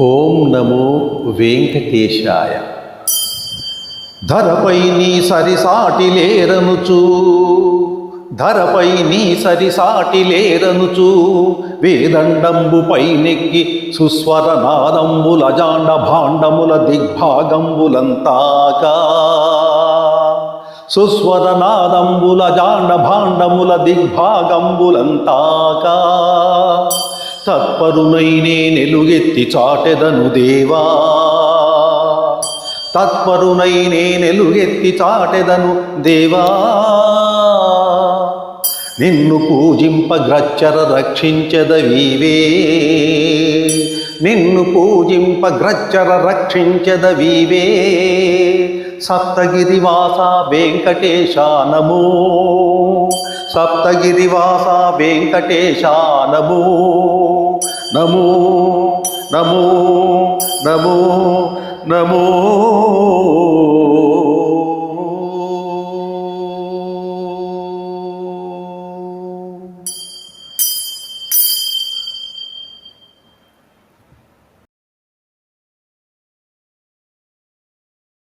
ఓం నమో వెంకటేశాయ. ధరపై నీ సరిసాటి లేరనుచు ధరపై నీ సరిసాటి లేరనుచు వేదండంబుపై నెక్కి సుస్వర నాదంబుల జాండ భాండముల దిగ్భాగంబులంతాకా. సుస్వర నాదంబుల జాండ భాండముల దిగ్భాగంబులంతాకా. తత్పరునైనే నెలుగెత్తి చాటెదను దేవా. తత్పరునైనే నెలుగెత్తి చాటెదను దేవా. నిన్ను పూజింపగ్రచ్చర రక్షించదవీవే నిన్ను పూజింపగ్రచ్చర రక్షించదవీవే సప్తగిరివాస వెంకటేశ నమో సప్తగిరివాస వెంకటేశ నమో నమో నమో నమో నమో.